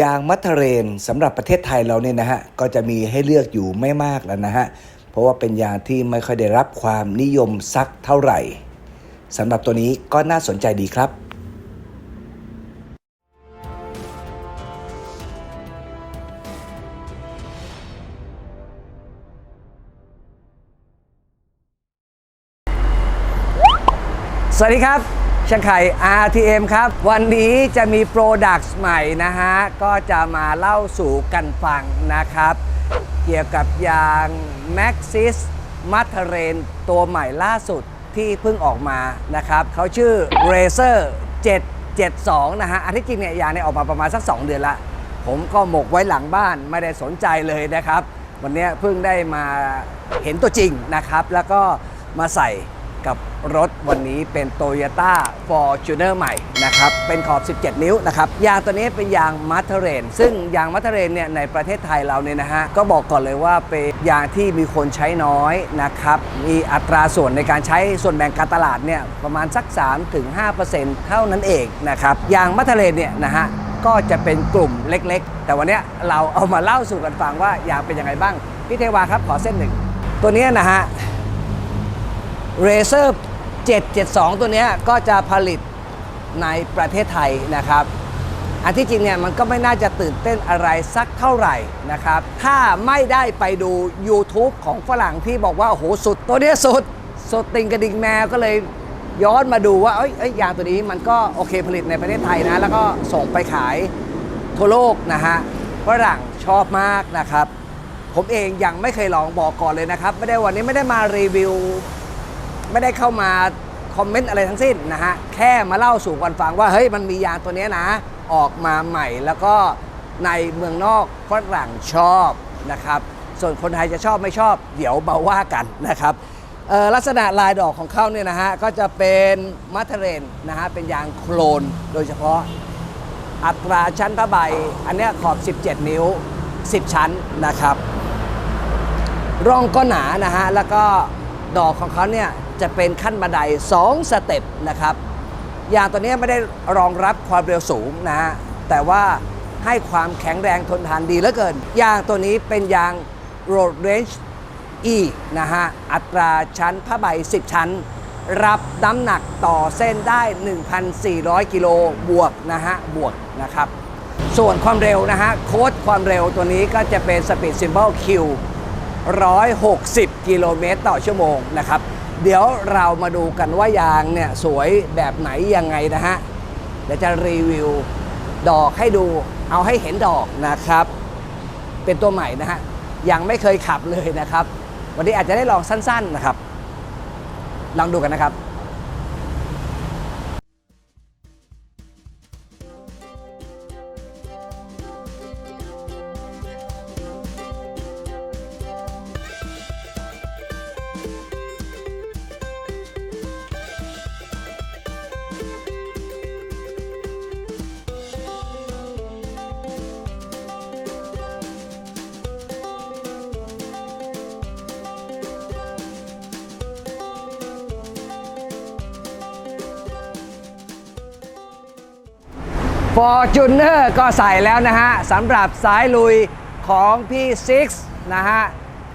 ยางมัทเรนสำหรับประเทศไทยเราเนี่ยนะฮะก็จะมีให้เลือกอยู่ไม่มากแล้วนะฮะเพราะว่าเป็นยางที่ไม่ค่อยได้รับความนิยมสักเท่าไหร่สำหรับตัวนี้ก็น่าสนใจดีครับสวัสดีครับ ช่างไข่ RTM ครับ วันนี้จะมีโปรดักต์ใหม่นะฮะ ก็จะมาเล่าสู่กันฟังนะครับ เกี่ยวกับยาง Maxis m a t e r a n ตัวใหม่ล่าสุดที่เพิ่งออกมานะครับ เขาชื่อ Racer 772 นะฮะ อันที่จริงเนี่ยยางเนี่ยออกมาประมาณสัก 2 เดือนละ ผมก็หมกไว้หลังบ้านไม่ได้สนใจเลยนะครับ วันนี้เพิ่งได้มาเห็นตัวจริงนะครับ แล้วก็มาใส่ กับรถวันนี้เป็น Toyota Fortuner ใหม่นะครับ เป็นขอบ 17 นิ้วนะครับ ยางตัวนี้เป็นยางมัทเทเรน ซึ่งยางมัทเทเรนเนี่ยในประเทศไทยเราเนี่ยนะฮะ ก็บอกก่อนเลยว่าเป็นยางที่มีคนใช้น้อยนะครับ มีอัตราส่วนในการใช้ส่วนแบ่งการตลาดเนี่ยประมาณสัก 3-5%เท่านั้นเองนะครับ ยางมัทเทเรนเนี่ยนะฮะก็จะเป็นกลุ่มเล็กๆ แต่วันนี้เราเอามาเล่าสู่กันฟังว่ายางเป็นยังไงบ้าง พี่เทวาครับขอเส้นหนึ่ง ตัวนี้นะฮะ เรเซอร์772 ตัวนี้ก็จะผลิตในประเทศไทยนะครับ อันที่จริงเนี่ยมันก็ไม่น่าจะตื่นเต้นอะไรสักเท่าไหร่นะครับ ถ้าไม่ได้ไปดู YouTube ของฝรั่งที่บอกว่าโอ้โหสุดตัวนี้สุด สุดติงกระดิ่งแมวก็เลยย้อนมาดูว่าเอ้ยเอ้ยยางตัวนี้มันก็โอเคผลิตในประเทศไทยนะ แล้วก็ส่งไปขายทั่วโลกนะฮะฝรั่งชอบมากนะครับ ผมเองยังไม่เคยลองบอกก่อนเลยนะครับ ไม่ได้วันนี้ไม่ได้มารีวิว ไม่ได้เข้ามาคอมเมนต์อะไรทั้งสิ้นนะฮะ แค่มาเล่าสู่กันฟังว่า เฮ้ยมันมียางตัวนี้นะ ออกมาใหม่แล้วก็ในเมืองนอกฝรั่งชอบนะครับ ส่วนคนไทยจะชอบไม่ชอบ เดี๋ยวมาว่ากันนะครับลักษณะลายดอกของเขาเนี่ยนะฮะ ก็จะเป็นมัทเทเรนนะฮะ เป็นยางโครนโดยเฉพาะอัตราชั้นผ้าใบ อันเนี้ยขอบ 17 นิ้ว 10 ชั้นนะครับ ร่องก็หนานะฮะ แล้วก็ดอกของเขาเนี่ย จะเป็นขั้นบันได 2 สเต็ปนะครับยางตัวนี้ไม่ได้รองรับความเร็วสูงนะฮะแต่ว่าให้ความแข็งแรงทนทานดีเหลือเกิน ยางตัวนี้เป็นยาง Road Range E นะฮะอัตราชั้นผ้าใบ 10 ชั้น รับน้ำหนักต่อเส้นได้ 1,400 กิโลบวกนะฮะบวกนะครับ ส่วนความเร็วนะฮะโค้ดความเร็วตัวนี้ก็จะเป็น Speed Symbol Q 160 กิโลเมตรต่อชั่วโมงนะครับ เดี๋ยวเรามาดูกันว่ายางเนี่ยสวยแบบไหนยังไงนะฮะ เดี๋ยวจะรีวิวดอกให้ดู เอาให้เห็นดอกนะครับ เป็นตัวใหม่นะฮะ ยังไม่เคยขับเลยนะครับ วันนี้อาจจะได้ลองสั้นๆนะครับ ลองดูกันนะครับ ฟอร์จูเนอร์ก็ใส่แล้วนะฮะสำหรับสายลุยของพี่ซิกนะฮะ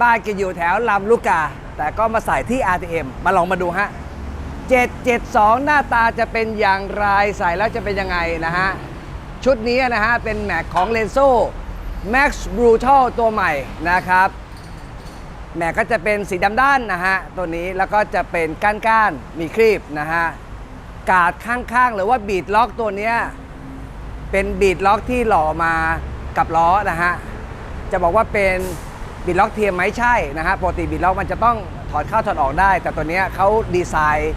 บ้านกินอยู่แถวลำลูกกา แต่ก็มาใส่ที่ RTM มาลองมาดูฮะ 772 หน้าตาจะเป็นอย่างไรใส่แล้วจะเป็นยังไงนะฮะ ชุดนี้นะฮะ เป็นแม็กของเลนโซ่ Max Brutal ตัวใหม่นะครับ แม็กก็จะเป็นสีดำด้านนะฮะ ตัวนี้แล้วก็จะเป็นก้านๆมีครีบนะฮะ กาดข้างๆ หรือว่าบีดล็อกตัวเนี้ย เป็นบีดล็อกที่หล่อมากับล้อนะฮะ จะบอกว่าเป็นบีดล็อกเทียมไหมใช่นะฮะปกติบีดล็อกมันจะต้องถอดเข้าถอดออกได้ แต่ตัวนี้เขาดีไซน์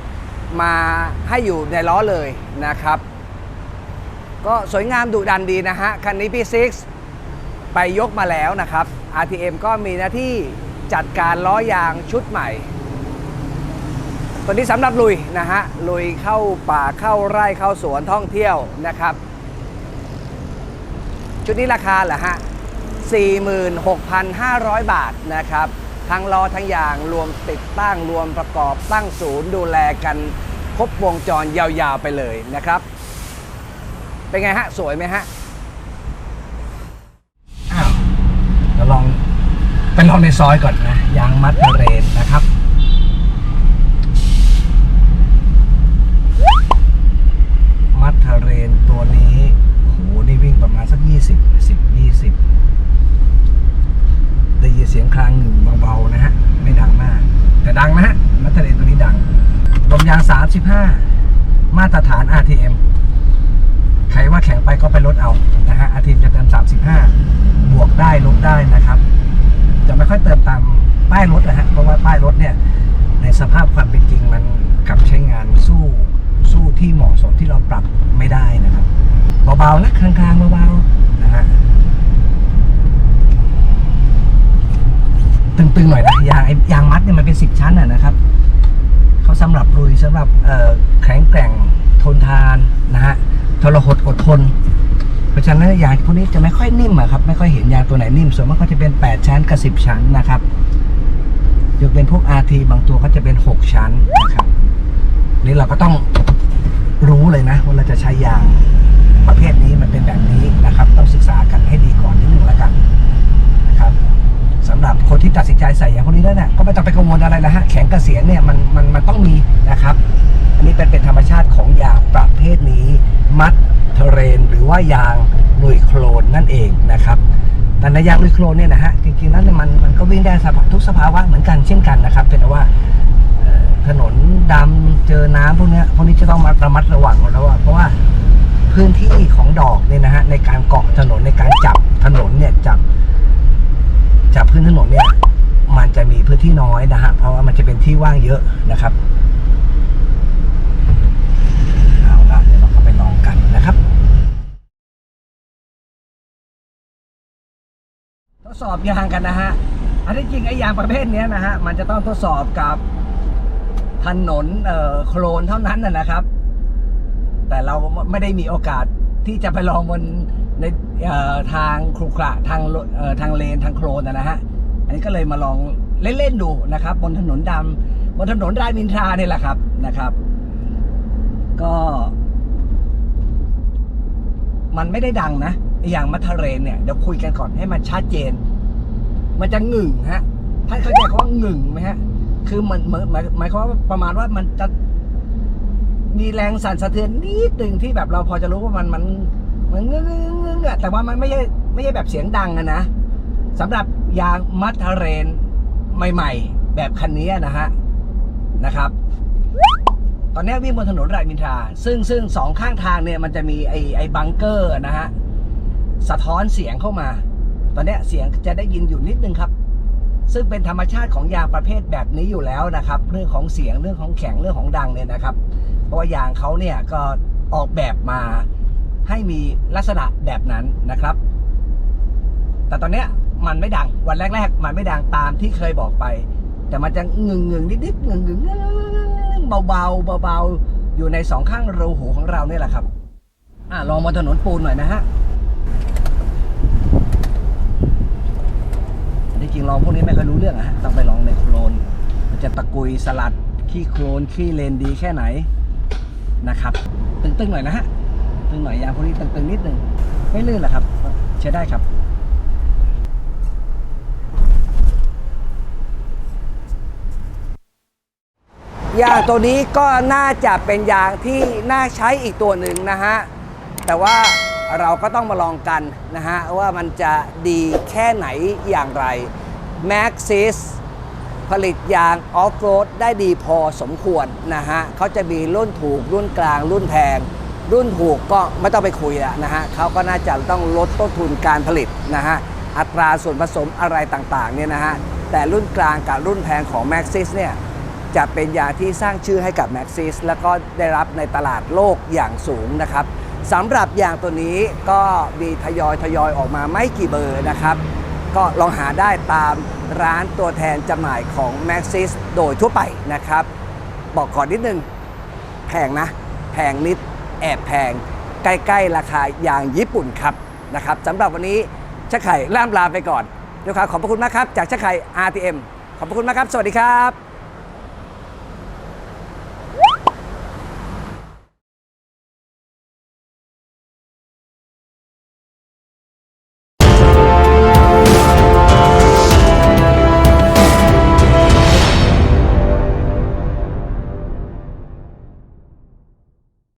มาให้อยู่ในล้อเลยนะครับ ก็สวยงามดุดันดีนะฮะ คันนี้พี่ซิกไปยกมาแล้วนะครับ RTM ก็มีหน้าที่จัดการล้อยางชุดใหม่ ตัวนี้สำหรับลุยนะฮะ ลุยเข้าป่าเข้าไร่เข้าสวนท่องเที่ยวนะครับ ชุดนี้ราคาเหรอฮะ 46,500 บาทนะครับ ทั้งล้อทั้งยางรวมติดตั้งรวมประกอบตั้งศูนย์ดูแลกันครบวงจรยาวๆไปเลยนะครับ เป็นไงฮะ สวยไหมฮะอ้าวเะลองไปลองในซอยก่อนนะ ยางมัดเรนนะครับมัดเทเรนตัวนี้ สียงคลางหนึ่งเบาๆนะฮะ ไม่ดังมาก แต่ดังนะฮะมัดเทเรนตัวนี้ดังลมยาง 35 มาตรฐาน RTM ใครว่าแข็งไปก็ไปลดเอานะฮะ RTM จะเติม 35 บวกได้ลบได้นะครับ จะไม่ค่อยเติมตามป้ายรถนะฮะ เพราะว่าป้ายรถเนี่ย ในสภาพความเป็นจริงมันกับใช้งานสู้สู้ที่เหมาะสมที่เราปรับไม่ได้นะครับ เบาๆนะคลางๆเบาๆนะฮะ ตึงๆหน่อยนะยางไอยางมัดเนี่ยมันเป็นสิบชั้นอะนะครับเขาสำหรับลุยสำหรับแข็งแกร่งทนทานนะฮะทรหดอดทน เพราะฉะนั้นยางพวกนี้จะไม่ค่อยนิ่มอะครับไม่ค่อยเห็นยางตัวไหนนิ่มส่วนมากก็จะเป็น 8 ชั้นกับ 10 ชั้นนะครับยกเป็นพวก RT บางตัวก็จะเป็น 6 ชั้นนะครับนี่เราก็ต้องรู้เลยนะว่าเราจะใช้ยางประเภทนี้มันเป็นแบบนี้นะครับ ต้องศึกษากันให้ดีก่อนนิดนึงแล้วกันนะครับ สำหรับคนที่ตัดสินใจใส่ยางพวกนี้แล้วเนี่ยก็ไม่ต้องไปกังวลอะไรนะฮะแข็งกระเสียนเนี่ยมันมันมันต้องมีนะครับ อันนี้เป็นเป็นธรรมชาติของยางประเภทนี้ มัดเทเรน หรือว่ายางลุยโคลนนั่นเองนะครับแต่ในยางลุยโคลนเนี่ยนะฮะจริงๆแล้วเนี่ยมันมันก็วิ่งได้สภาพทุกสภาวะเหมือนกันเช่นกันนะครับเป็นว่าถนนดำเจอน้ำพวกเนี้ยพวกนี้จะต้องมาระมัดระวังแล้วว่าเพราะว่าพื้นที่ของดอกเนี่ยนะฮะในการเกาะถนนในการจับถนนเนี่ยจับ จับพื้นถนนเนี่ย มันจะมีพื้นที่น้อยนะฮะ เพราะว่ามันจะเป็นที่ว่างเยอะนะครับ เอาละเดี๋ยวเราก็ไปลองกันนะครับ ทดสอบยางกันนะฮะ อันที่จริงไอ้ยางประเภทนี้นะฮะ มันจะต้องทดสอบกับถนนเอ่อโคลนเท่านั้นนะครับ แต่เราไม่ได้มีโอกาสที่จะไปลองบน ในทางครุขระทางทางเลนทางโคลนนะฮะอันนี้ก็เลยมาลองเล่นๆดูนะครับ บนถนนดำบนถนนรามอินทราเนี่ยแหละครับนะครับ ก็ มันไม่ได้ดังนะอย่างมัทเรนเนี่ยเดี๋ยวคุยกันก่อนให้มันชัดเจน มันจะหงึ่งฮะท่านเข้าใจคำว่าหงึ่งไหมฮะ คือมันหมายหมายความว่าประมาณว่ามันจะมีแรงสั่นสะเทือนนิดหนึ่งที่แบบเราพอจะรู้ว่ามันมัน มันงึ้งงึ้งงึ้อแต่ว่ามันไม่ใช่ไม่ใช่แบบเสียงดังอะนะสำหรับยางมัทเรนใหม่ ๆ แบบคันนี้นะฮะนะครับ ตอนนี้วิ่งบนถนนรามินทราซึ่งซึ่งสองข้างทางเนี่ยมันจะมีไอไอบังเกอร์นะฮะสะท้อนเสียงเข้ามา ตอนนี้เสียงจะได้ยินอยู่นิดนึงครับ ซึ่งเป็นธรรมชาติของยางประเภทแบบนี้อยู่แล้วนะครับ เรื่องของเสียงเรื่องของแข็งเรื่องของดังเนี่ยนะครับ เพราะว่ายางเขาเนี่ยก็ออกแบบมา ให้มีลักษณะแบบนั้นนะครับ แต่ตอนเนี้ยมันไม่ดังวันแรก ๆ มันไม่ดังตามที่เคยบอกไป แต่มันจะงึงงึงนิดนิดๆงึงงึงเบาเบาเบาเบาๆอยู่ในสองข้างรูหูของเราเนี่ยแหละครับอะลองบนถนนปูนหน่อยนะฮะที่จริงลองพวกนี้ไม่เคยรู้เรื่องอะฮะต้องไปลองในโคลนมันจะตะกุยสลัดขี้โคลนขี้เลนดีแค่ไหนนะครับ ตึงๆหน่อยนะฮะ ตึงหน่อยยางพวกนี้ตึงๆนิดนึงไม่ลื่นหรอกครับใช้ได้ครับยางตัวนี้ก็น่าจะเป็นยางที่น่าใช้อีกตัวหนึ่งนะฮะ แต่ว่าเราก็ต้องมาลองกันนะฮะ ว่ามันจะดีแค่ไหนอย่างไร Maxis ผลิตยางออฟโรดได้ดีพอสมควรนะฮะเขาจะมีรุ่นถูกรุ่นกลางรุ่นแพง รุ่นถูกก็ไม่ต้องไปคุยแล้วนะฮะเขาก็น่าจะต้องลดต้นทุนการผลิตนะฮะอัตราส่วนผสมอะไรต่างๆเนี่ยนะฮะแต่รุ่นกลางกับรุ่นแพงของ Maxis เนี่ยจะเป็นยาที่สร้างชื่อให้กับ Maxis แล้วก็ได้รับในตลาดโลกอย่างสูงนะครับสำหรับยางตัวนี้ก็มีทยอยทยอยออกมาไม่กี่เบอร์นะครับ ก็ลองหาได้ตามร้านตัวแทนจำหน่ายของ Maxis โดยทั่วไปนะครับ บอกก่อนนิดนึงแพงนะ แพงนิด แอบแพง ใกล้ๆ ราคาอย่างญี่ปุ่นครับนะครับสำหรับวันนี้ชักไข่ล่ามลาไปก่อนด้วยครับขอบพระคุณมากครับ จากชักไข่ RTM ขอบพระคุณมากครับ สวัสดีครับ